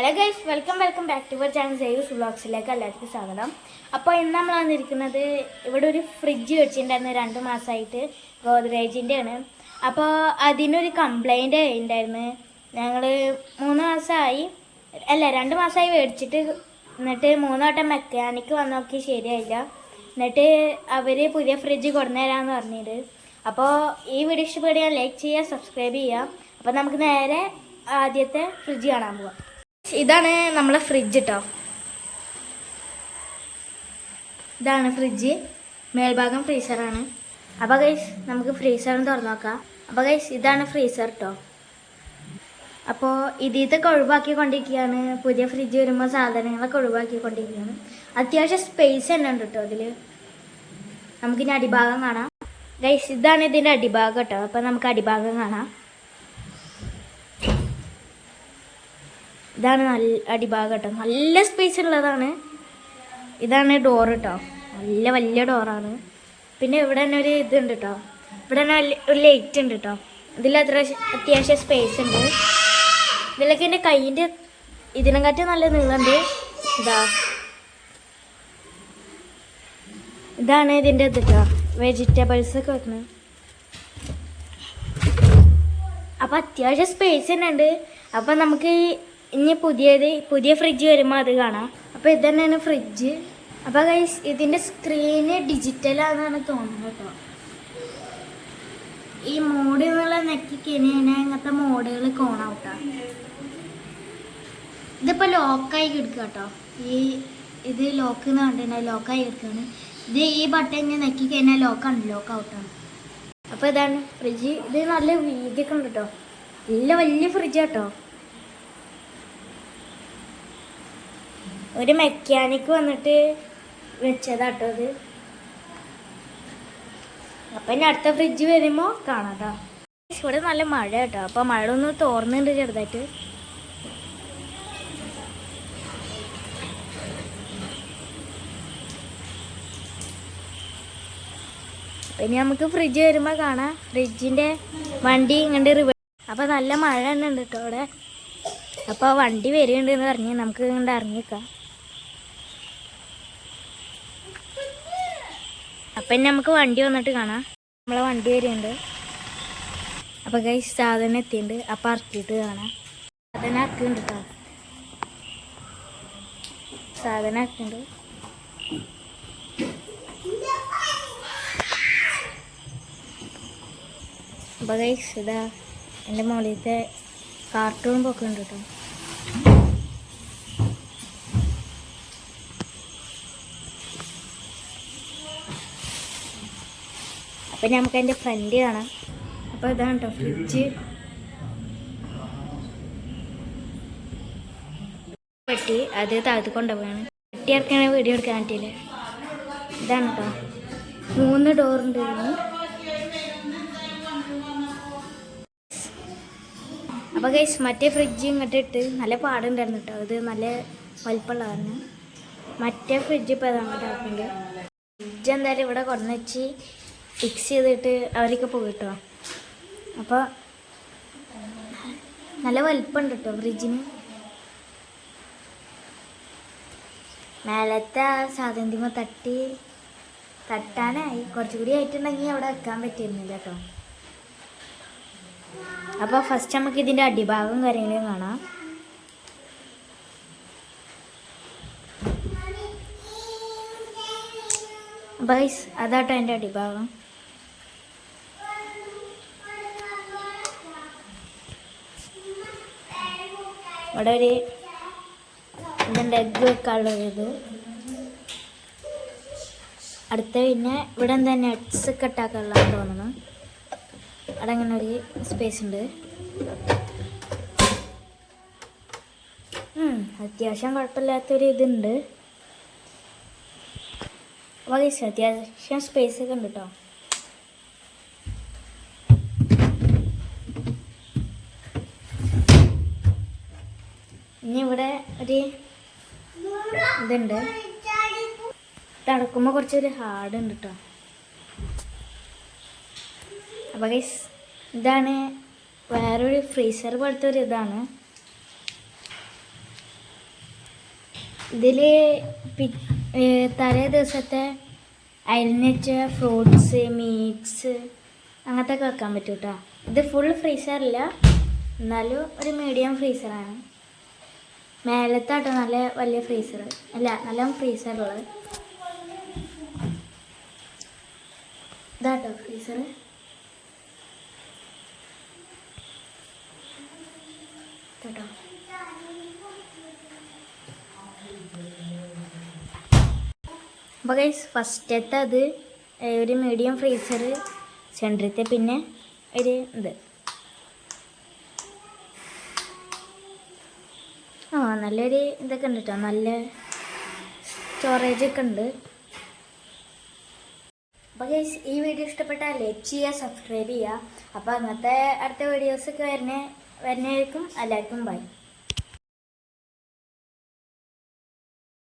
Hello guys welcome welcome back to our channel save വ്ളോഗ്സിലേക്ക് എല്ലാവർക്കും സ്വാഗതം. അപ്പോൾ ഇന്ന് നമ്മൾ വന്നിരിക്കുന്നത് ഇവിടെ ഒരു ഫ്രിഡ്ജ് വെച്ചിട്ടുണ്ടായിരുന്നു രണ്ട് മാസമായിട്ട് ഗോദ്രേജിന്റെ ആണ് അപ്പോൾ അതിനൊരു കംപ്ലൈന്റ് ഉണ്ടായിരുന്നു. ഞങ്ങൾ മൂന്ന് മാസമായി അല്ല രണ്ട് മാസമായി മേടിച്ചിട്ട് എന്നിട്ട് മൂന്ന് വട്ടം മെക്കാനിക്ക് വന്ന് നോക്കി ശരിയായില്ല. എന്നിട്ട് അവർ പുതിയ ഫ്രിഡ്ജ് കൊണ്ടുതരാമെന്ന് പറഞ്ഞിട്ട്. അപ്പോൾ ഈ വീഡിയോ ഇഷ്ടപ്പെടുക ലൈക്ക് ചെയ്യുക സബ്സ്ക്രൈബ് ചെയ്യുക. അപ്പോൾ നമുക്ക് നേരെ ആദ്യത്തെ ഫ്രിഡ്ജ് കാണാൻ പോവാം. ഇതാണ് നമ്മളെ ഫ്രിഡ്ജ് കേട്ടോ ഇതാണ് ഫ്രിഡ്ജ് മേൽഭാഗം ഫ്രീസറാണ് അപ്പോൾ ഗൈസ് നമുക്ക് ഫ്രീസർ തുറന്നു നോക്കാം. അപ്പോൾ ഗൈസ് ഇതാണ് ഫ്രീസർ കേട്ടോ അപ്പോൾ ഇതിലത്തെ ഒഴിവാക്കിക്കൊണ്ടിരിക്കുകയാണ് പുതിയ ഫ്രിഡ്ജ് വരുമ്പോൾ സാധനങ്ങളൊക്കെ ഒഴിവാക്കിക്കൊണ്ടിരിക്കുകയാണ് അത്യാവശ്യം സ്പേസ് തന്നെ ഉണ്ട് കേട്ടോ ഇതിൽ നമുക്കിനി അടിഭാഗം കാണാം. ഗൈസ് ഇതാണ് ഇതിന്റെ അടിഭാഗം കേട്ടോ അപ്പോൾ നമുക്ക് അടിഭാഗം കാണാം. ഇതാണ് നല്ല അടിഭാഗം കേട്ടോ. നല്ല സ്പേസ് ഉള്ളതാണ്. ഇതാണ് ഡോർ കേട്ടോ നല്ല വലിയ ഡോറാണ് പിന്നെ ഇവിടെ തന്നെ ഒരു ഇതുണ്ട് കേട്ടോ ഇവിടെ തന്നെ ഒരു ലൈറ്റ് ഉണ്ട് കേട്ടോ ഇതിൽ അത്ര അത്യാവശ്യം സ്പേസ് ഉണ്ട്. ഇതിലൊക്കെ എന്റെ കൈയിന്റെ ഇതിനെക്കാട്ടി നല്ല നീളമുണ്ട്. ഇതാ. ഇതാണ് ഇതിന്റെ ഇത് കേട്ടോ വെജിറ്റബിൾസ് ഒക്കെ വെക്കുന്നത് അപ്പം അത്യാവശ്യം സ്പേസ് തന്നെ ഉണ്ട്. അപ്പം നമുക്ക് ഇനി പുതിയത് പുതിയ ഫ്രിഡ്ജ് വരുമ്പോൾ അത് കാണാം. അപ്പോൾ ഇത് തന്നെയാണ് ഫ്രിഡ്ജ് അപ്പോൾ ഗൈസ് ഇതിന്റെ സ്ക്രീന് ഡിജിറ്റലാണെന്നാണ് തോന്നുന്നത് കേട്ടോ. ഈ മോഡ് നെക്കി കഴിഞ്ഞാൽ ഇങ്ങനത്തെ മോഡുകൾ കോണാവട്ടോ ഇതിപ്പോൾ ലോക്കായി കിടക്കുക കേട്ടോ. ഈ ഇത് ലോക്ക് എന്ന് കണ്ടിട്ടുണ്ടെങ്കിൽ ലോക്കായി കിടക്കുകയാണ് ഇത് ഈ ബട്ടൺ ഞാൻ നെക്കി കഴിഞ്ഞാൽ ലോക്ക് അൺലോക്ക് ഔട്ടാണ് അപ്പോൾ ഇതാണ് ഫ്രിഡ്ജ് ഇത് നല്ല വീതിയൊക്കെ ഉണ്ട് കേട്ടോ. നല്ല വലിയ ഫ്രിഡ്ജ് കേട്ടോ. ഒരു മെക്കാനിക് വന്നിട്ട് വെച്ചതാട്ടോ അത്. അപ്പൊ ഇനി അടുത്ത ഫ്രിഡ്ജ് വരുമ്പോൾ കാണാം ഇവിടെ നല്ല മഴ കേട്ടോ അപ്പോൾ മഴ ഒന്ന് തോർന്നുണ്ട് ചെറുതായിട്ട്. പിന്നെ നമുക്ക് ഫ്രിഡ്ജ് വരുമ്പോൾ കാണാം. ഫ്രിഡ്ജിന്റെ വണ്ടി ഇങ്ങോട്ട് റിവ അപ്പോൾ നല്ല മഴ തന്നെ ഉണ്ട് കേട്ടോ അവിടെ അപ്പോൾ വണ്ടി വരുന്നുണ്ട് എന്ന് പറഞ്ഞ് നമുക്ക് ഇങ്ങോട്ട് ഇറങ്ങിക്കാം അപ്പം നമുക്ക് വണ്ടി വന്നിട്ട് കാണാം. നമ്മളെ വണ്ടി വരുന്നുണ്ട് അപ്പോൾ കൈ സാധനം എത്തിയിട്ടുണ്ട്. അപ്പം ഇറക്കിയിട്ട് കാണാം. സാധനം കേട്ടോ സാധനം ഇറക്കുന്നുണ്ട് അപ്പോൾ കൈ ഇതാ എന്റെ മുകളിലത്തെ കാർട്ടൂൺ പൊക്കുന്നുണ്ട് കേട്ടോ അപ്പം നമുക്ക് അതിന്റെ ഫ്രണ്ട് കാണാം. അപ്പോൾ ഇതാണ് കേട്ടോ ഫ്രിഡ്ജ് പെട്ടി അത് താഴ്ത്തി കൊണ്ടുപോവാണ്. പെട്ടി ഇറക്കാണ് വീഡിയോ എടുക്കാൻ പറ്റിയില്ലേ? ഇതാണ് കേട്ടോ മൂന്ന് ഡോറുണ്ട് ഇതിന്. അപ്പോൾ മറ്റേ ഫ്രിഡ്ജ് ഇങ്ങോട്ട് ഇട്ട് നല്ല പാടുണ്ടായിരുന്നു കേട്ടോ ഇത് നല്ല വലിപ്പമുള്ളതാണ്. മറ്റേ ഫ്രിഡ്ജ് ഇപ്പൊ ആക്കുന്നുണ്ട് ഫ്രിഡ്ജ് എന്തായാലും ഇവിടെ കൊണ്ടുവച്ച് വെച്ച് ഫിക്സ് ചെയ്തിട്ട് അവരൊക്കെ പോകും കേട്ടോ. അപ്പോൾ നല്ല വലിപ്പമുണ്ട് കേട്ടോ ഫ്രിഡ്ജിന് മേലത്തെ ആ സാധനത്തിമ തട്ടി തട്ടാനായി കുറച്ചുകൂടി ആയിട്ടുണ്ടെങ്കിൽ അവിടെ വെക്കാൻ പറ്റിയിരുന്നില്ല കേട്ടോ. അപ്പോൾ ഫസ്റ്റ് നമുക്ക് ഇതിന്റെ അടിഭാഗം കാര്യങ്ങളും കാണാം. ബൈസ് അതാട്ടോ എന്റെ അടിഭാഗം. ഇവിടെ ഒരു ഇതിന്റെ എഗ് വെക്കാനുള്ളത് ഇത്. അടുത്ത പിന്നെ ഇവിടെ എന്താ നട്ട്സ് ഒക്കെ തോന്നുന്നു. അവിടെ അങ്ങനെ ഒരു സ്പേസ് ഉണ്ട്. അത്യാവശ്യം കുഴപ്പമില്ലാത്തൊരു ഇതുണ്ട്. അപ്പോൾ അത്യാവശ്യം സ്പേസ് ഒക്കെ ഉണ്ട് കേട്ടോ ഇനി ഇവിടെ ഒരു ഇതുണ്ട്. തടക്കുമ്പോൾ കുറച്ചൊരു ഹാർഡ് ഉണ്ട് കേട്ടോ അപ്പോൾ ഗൈസ് ഇതാണ് വേറൊരു ഫ്രീസർ പോലത്തെ ഒരു ഇതാണ്. ഇതിൽ തലേ ദിവസത്തെ അരിഞ്ഞച്ച ഫ്രൂട്ട്സ് മീറ്റ്സ് അങ്ങനത്തെ ഒക്കെ വെക്കാൻ പറ്റും കേട്ടോ ഇത് ഫുൾ ഫ്രീസറില്ല എന്നാലും ഒരു മീഡിയം ഫ്രീസറാണ് മേലത്താട്ടോ നല്ല വലിയ ഫ്രീസർ അല്ല നല്ല ഫ്രീസറുള്ളത് ഇതാട്ടോ ഫ്രീസർ കേട്ടോ അപ്പോൾ ഗൈസ് ഫസ്റ്റത്തെ അത് ഒരു മീഡിയം ഫ്രീസർ സെന്ററിത്തെ പിന്നെ ഒരു ഇത് ആ നല്ലൊരു ഇതൊക്കെ ഉണ്ട് കേട്ടോ നല്ല സ്റ്റോറേജ് ഒക്കെ ഉണ്ട്. അപ്പോൾ ഗൈസ് ഈ വീഡിയോ ഇഷ്ടപ്പെട്ടാൽ ലൈക്ക് ചെയ്യുക സബ്സ്ക്രൈബ് ചെയ്യുക. അപ്പോൾ അങ്ങനത്തെ അടുത്ത വീഡിയോസൊക്കെ വരുന്ന വരുന്നതായിരിക്കും. എല്ലാവർക്കും ബൈ